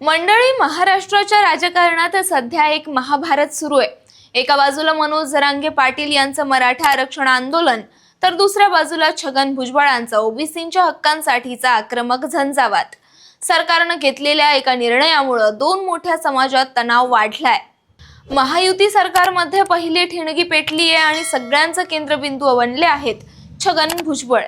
मंडळी महाराष्ट्राच्या राजकारणात सध्या एक महाभारत सुरू आहे. एका बाजूला मनोज जरांगे पाटील यांचं मराठा आरक्षण आंदोलन तर दुसऱ्या बाजूला छगन भुजबळांचा ओबीसींच्या हक्कांसाठीचा आक्रमक झंझावात. सरकारनं घेतलेल्या एका निर्णयामुळं दोन मोठ्या समाजात तणाव वाढलाय. महायुती सरकारमध्ये पहिली ठिणगी पेटली आहे आणि सगळ्यांचं केंद्रबिंदू बनले आहेत छगन भुजबळ.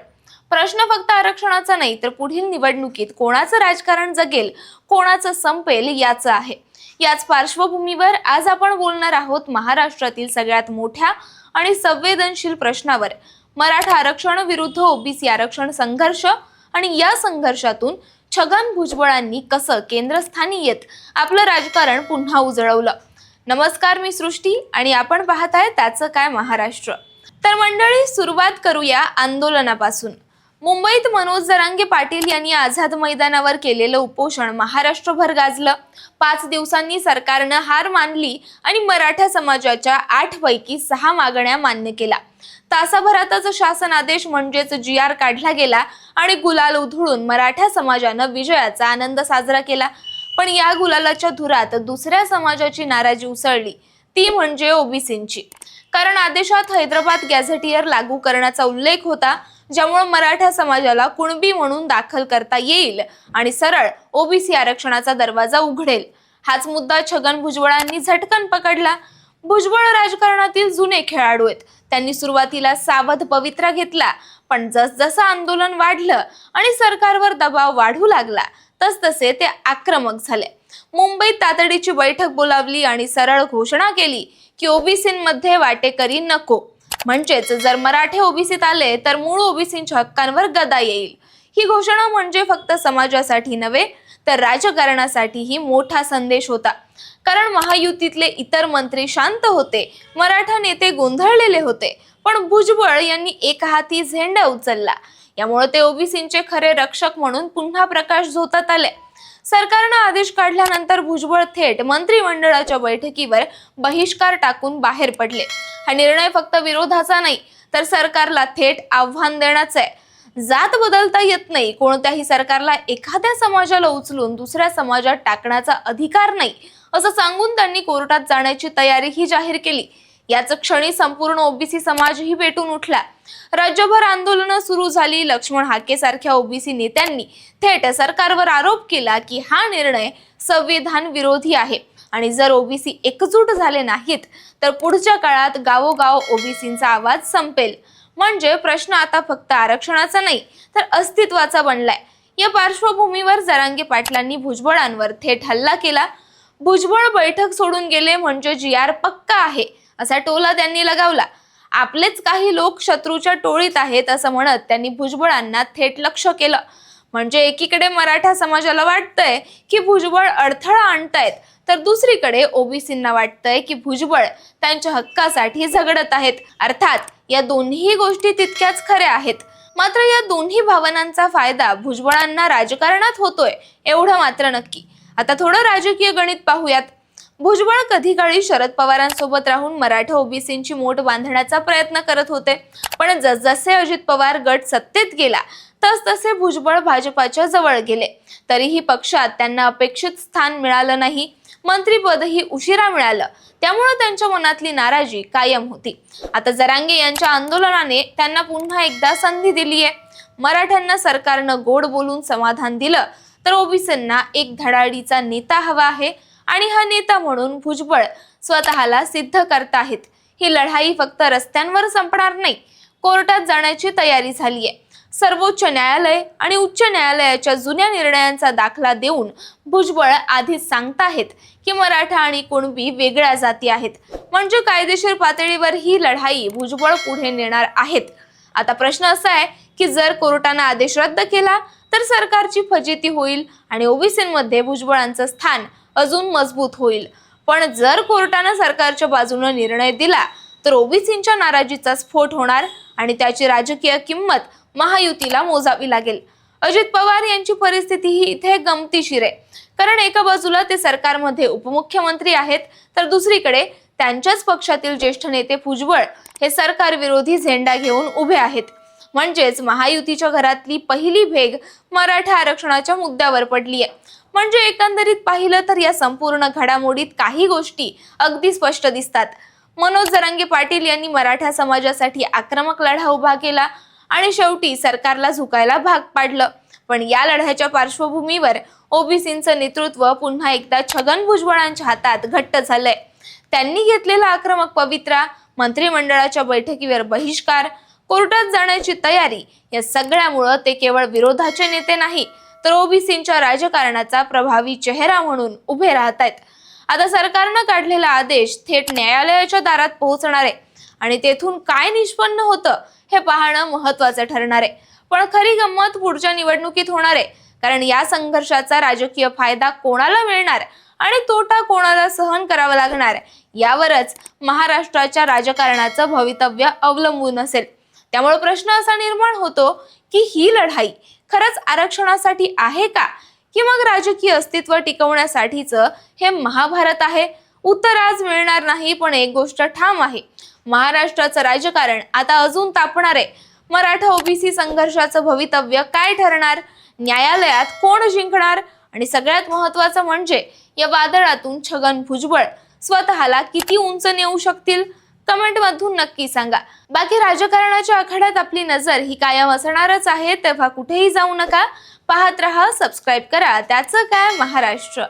प्रश्न फक्त आरक्षणाचा नाही तर पुढील निवडणुकीत कोणाचं राजकारण जगेल कोणाचं संपेल याचं आहे. याच पार्श्वभूमीवर आज आपण बोलणार आहोत महाराष्ट्रातील सगळ्यात मोठ्या आणि संवेदनशील प्रश्नावर. मराठा आरक्षण विरुद्ध ओबीसी आरक्षण संघर्ष आणि या संघर्षातून छगन भुजबळांनी कसं केंद्रस्थानी येत आपलं राजकारण पुन्हा उजळवलं. नमस्कार मी सृष्टी आणि आपण पाहताय त्याचं काय महाराष्ट्र. तर मंडळी सुरुवात करूया आंदोलनापासून. मुंबईत मनोज जरांगे पाटील यांनी आझाद मैदानावर केलेलं उपोषण महाराष्ट्रभर गाजलं. पाच दिवसांनी सरकारनं हार मानली आणि मराठा समाजाच्या आठ पैकी सहा मागण्या मान्य केल्या. तासाभरातच शासन आदेश म्हणजेच जी आर काढला गेला आणि गुलाल उधळून मराठा समाजानं विजयाचा आनंद साजरा केला. पण या गुलालाच्या धुरात दुसऱ्या समाजाची नाराजी उसळली. ती म्हणजे ओबीसींची. कारण आदेशात हैदराबाद गॅझेटियर लागू करण्याचा उल्लेख होता. ज्यामुळे मराठा समाजाला कुणबी म्हणून दाखल करता येईल आणि सरळ ओबीसी आरक्षणाचा दरवाजा उघडेल. हाच मुद्दा छगन भुजबळांनी झटकन पकडला. भुजबळ राजकारणातील जुने खेळाडू आहेत. त्यांनी सुरुवातीला सावध पवित्रा घेतला पण जसजसं आंदोलन वाढलं आणि सरकारवर दबाव वाढू लागला तसतसे ते आक्रमक झाले. मुंबईत तातडीची बैठक बोलावली आणि सरळ घोषणा केली की ओबीसींमध्ये वाटेकरी नको. म्हणजेच जर मराठे ओबीसीत आले तर मूळ ओबीसींच्या हक्कांवर गदा येईल. ही घोषणा म्हणजे फक्त समाजासाठी नव्हे तर राजकारणासाठीही मोठा संदेश होता. कारण महायुतीतले इतर मंत्री शांत होते मराठा नेते गोंधळलेले होते पण भुजबळ यांनी एक हाती झेंडा उचलला. यामुळे ते ओबीसींचे खरे रक्षक म्हणून पुन्हा प्रकाश झोतात आले. सरकारनं आदेश काढल्यानंतर भुजबळ थेट मंत्रिमंडळाच्या बैठकीवर बहिष्कार टाकून बाहेर पडले. हा निर्णय फक्त विरोधाचा नाही तर सरकारला थेट आव्हान देण्याचं आहे जात बदलता येत नाही कोणत्याही सरकारला एखाद्या समाजाला उचलून दुसऱ्या समाजात टाकण्याचा अधिकार नाही असं सांगून त्यांनी कोर्टात जाण्याची तयारीही जाहीर केली. याच क्षणी संपूर्ण ओबीसी समाजही पेटून उठला. राज्यभर आंदोलनं सुरू झाली. लक्ष्मण हाके सारख्या ओबीसी नेत्यांनी थेट सरकारवर आरोप केला की हा निर्णय संविधान विरोधी आहे. आणि जर ओबीसी एकजूट झाले नाहीत तर पुढच्या काळात गावोगाव ओबीसींचा आवाज संपेल. म्हणजे प्रश्न आता फक्त आरक्षणाचा नाही तर अस्तित्वाचा बनलाय. या पार्श्वभूमीवर जरांगे पाटलांनी भुजबळांवर थेट हल्ला केला. भुजबळ बैठक सोडून गेले म्हणजे जी आर पक्का आहे. असा टोला त्यांनी लगावला. आपलेच काही लोक शत्रूच्या टोळीत आहेत असं म्हणत त्यांनी भुजबळांना थेट लक्ष केलं. म्हणजे एकीकडे मराठा समाजाला वाटतंय की भुजबळ अडथळा आणतायत तर दुसरीकडे ओबीसींना वाटतंय की भुजबळ त्यांच्या हक्कासाठी झगडत आहेत. अर्थात या दोन्ही गोष्टी तितक्याच खऱ्या आहेत. मात्र या दोन्ही भावनांचा फायदा भुजबळांना राजकारणात होतोय एवढं मात्र नक्की. आता थोडं राजकीय गणित पाहूयात. भुजबळ कधी काळी शरद पवारांसोबत राहून मराठा ओबीसींची मोठ बांधण्याचा प्रयत्न करत होते. पण जसजसे अजित पवार गट सत्तेत गेला तसतसे भुजबळ भाजपाच्या जवळ गेले. तरीही पक्षात त्यांना अपेक्षित स्थान मिळालं नाही. मंत्रीपदही उशिरा मिळालं. त्यामुळे त्यांच्या मनातली नाराजी कायम होती. आता जरांगे यांच्या आंदोलनाने त्यांना पुन्हा एकदा संधी दिली आहे मराठ्यांना सरकारनं गोड बोलून समाधान दिलं तर ओबीसींना एक धडाडीचा नेता हवा आहे. आणि हा नेता म्हणून भुजबळ स्वतःला सिद्ध करताहेत ही लढाई फक्त रस्त्यांवर संपणार नाही कोर्टात जाण्याची तयारी झाली आहे सर्वोच्च न्यायालय आणि उच्च न्यायालयाच्या जुन्या निर्णयांचा दाखला देऊन भुजबळ आधीच सांगताहेत की मराठा आणि कुणबी वेगळ्या जाती आहेत. म्हणजे कायदेशीर पातळीवर ही लढाई भुजबळ पुढे नेणार आहेत. आता प्रश्न असा आहे की जर कोर्टानं आदेश रद्द केला तर सरकारची फजिती होईल आणि ओबीसींमध्ये भुजबळांचं स्थान अजून मजबूत होईल. पण जर कोर्टानं सरकारच्या बाजूने निर्णय दिला तर ओबीसींच्या नाराजीचा स्फोट होणार आणि त्याची राजकीय किंमत महायुतीला मोजावी लागेल. अजित पवार यांची परिस्थिती ही इथे गमतीशीर आहे. कारण एका बाजूला ते सरकारमध्ये उपमुख्यमंत्री आहेत तर दुसरीकडे त्यांच्याच पक्षातील ज्येष्ठ नेते भुजबळ हे सरकार विरोधी झेंडा घेऊन उभे आहेत. म्हणजेच महायुतीच्या घरातली पहिली भेग मराठा आरक्षणाच्या मुद्द्यावर पडली आहे म्हणजे एकंदरीत पाहिलं तर या संपूर्ण घडामोडीत काही गोष्टी अगदी स्पष्ट दिसतात. मनोज जरांगे पाटील यांनी मराठा समाजासाठी आक्रमक लढा उभा केला आणि शेवटी सरकारला झुकायला भाग पाडलं. पण या लढ्याच्या पार्श्वभूमीवर ओबीसींचं नेतृत्व पुन्हा एकदा छगन भुजबळांच्या हातात घट्ट झालंय. त्यांनी घेतलेला आक्रमक पवित्रा मंत्रिमंडळाच्या बैठकीवर बहिष्कार कोर्टात जाण्याची तयारी या सगळ्यामुळं ते केवळ विरोधाचे नेते नाही तर ओबीसींच्या राजकारणाचा प्रभावी चेहरा म्हणून उभे राहत आहेत आता सरकारनं काढलेला आदेश थेट न्यायालयाच्या दारात पोहोचणार आहे. आणि तेथून काय निष्पन्न होतं हे पाहणं महत्वाचं ठरणार आहे. पण खरी गंमत पुढच्या निवडणुकीत होणार आहे. कारण या संघर्षाचा राजकीय फायदा कोणाला मिळणार आणि तोटा कोणाला सहन करावा लागणार यावरच महाराष्ट्राच्या राजकारणाचं भवितव्य अवलंबून असेल. त्यामुळे प्रश्न असा निर्माण होतो की ही लढाई खरंच आरक्षणासाठी आहे का? की मग राजकीय अस्तित्व टिकवण्यासाठीच हे महाभारत आहे? उत्तर आज मिळणार नाही पण एक गोष्ट ठाम आहे. महाराष्ट्राचं राजकारण आता अजून तापणार आहे. मराठा ओबीसी संघर्षाचं भवितव्य काय ठरणार? न्यायालयात कोण जिंकणार? आणि सगळ्यात महत्वाचं म्हणजे या वादळातून छगन भुजबळ स्वतःला किती उंच नेऊ शकतील? कमेंट मधून नक्की सांगा. बाकी राजकारणाच्या आखाड्यात आपली नजर ही कायम असणारच आहे तेव्हा कुठेही जाऊ नका. पाहत रहा सबस्क्राईब करा. त्याचं काय? महाराष्ट्र.